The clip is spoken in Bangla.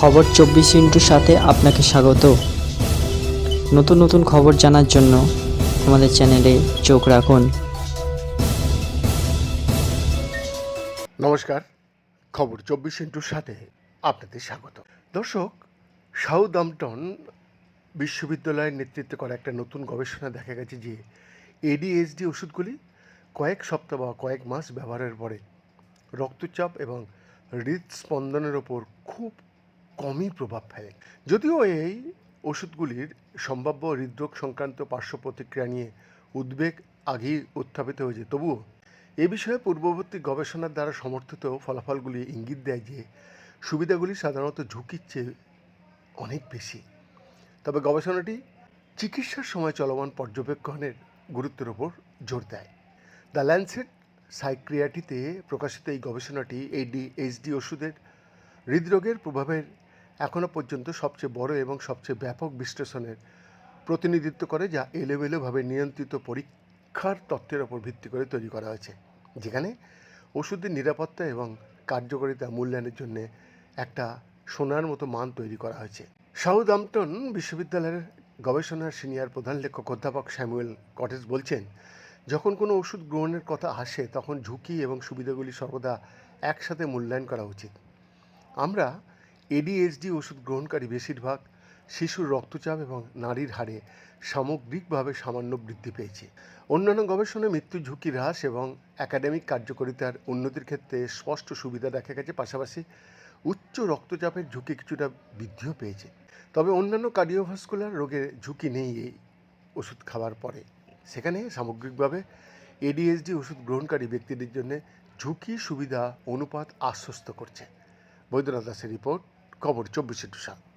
খবর চব্বিশ ইন্টুর সাথে আপনাকে স্বাগত। নতুন নতুন খবর জানার জন্য আমাদের চ্যানেলে চোখ রাখুন। নমস্কার, খবর চব্বিশ ইন্টুর সাথে আপনাদের স্বাগত। দর্শক, সাউদাম্পটন বিশ্ববিদ্যালয়ের নেতৃত্বে করা একটা নতুন গবেষণা দেখা গেছে যে এডিএসডি ওষুধগুলি কয়েক সপ্তাহ বা কয়েক মাস ব্যবহারের পরে রক্তচাপ এবং হৃদস্পন্দনের ওপর খুব কমই প্রভাব ফেলে। যদিও এই ওষুধগুলির সম্ভাব্য হৃদরোগ সংক্রান্ত পার্শ্ব প্রতিক্রিয়া নিয়ে উদ্বেগ আগেই উত্থাপিত হয়েছে, তবুও এ বিষয়ে পূর্ববর্তী গবেষণার দ্বারা সমর্থিত ফলাফলগুলি ইঙ্গিত দেয় যে সুবিধাগুলি সাধারণত ঝুঁকির চেয়ে অনেক বেশি। তবে গবেষণাটি চিকিৎসার সময় চলমান পর্যবেক্ষণের গুরুত্বের ওপর জোর দেয়। দ্য ল্যান্সেট সাইক্রিয়াটিতে প্রকাশিত এই গবেষণাটি এইডি এইচডি ওষুধের হৃদরোগের প্রভাবের এখনও পর্যন্ত সবচেয়ে বড় এবং সবচেয়ে ব্যাপক বিশ্লেষণের প্রতিনিধিত্ব করে, যা এলোমেলোভাবে নিয়ন্ত্রিত পরীক্ষার তথ্যের ওপর ভিত্তি করে তৈরি করা হয়েছে, যেখানে ওষুধের নিরাপত্তা এবং কার্যকারিতা মূল্যায়নের জন্য একটা সোনার মতো মান তৈরি করা হয়েছে। সাউদাম্পটন বিশ্ববিদ্যালয়ের গবেষণার সিনিয়র প্রধান লেখক অধ্যাপক স্যামুয়েল কটেজ বলছেন, যখন কোনো ওষুধ গ্রহণের কথা আসে, তখন ঝুঁকি এবং সুবিধাগুলি সর্বদা একসাথে মূল্যায়ন করা উচিত। আমরা এডিএইচডি ওষুধ গ্রহণকারী বেশিরভাগ শিশুর রক্তচাপ এবং নারীর হারে সামগ্রিকভাবে সামান্য বৃদ্ধি পেয়েছে। অন্যান্য গবেষণায় মৃত্যু ঝুঁকি হ্রাস এবং একাডেমিক কার্যকারিতার উন্নতির ক্ষেত্রে স্পষ্ট সুবিধা দেখা গেছে। পাশাপাশি উচ্চ রক্তচাপের ঝুঁকি কিছুটা বৃদ্ধিও পেয়েছে। তবে অন্যান্য কার্ডিওভাস্কুলার রোগের ঝুঁকি নেই এই ওষুধ খাওয়ার পরে। সেখানে সামগ্রিকভাবে এডিএসডি ওষুধ গ্রহণকারী ব্যক্তিদের জন্য ঝুঁকি সুবিধা অনুপাত আশ্বস্ত করছে। বৈদ্যনাথ দাসের রিপোর্ট খবর চব্বিশে টু সাত।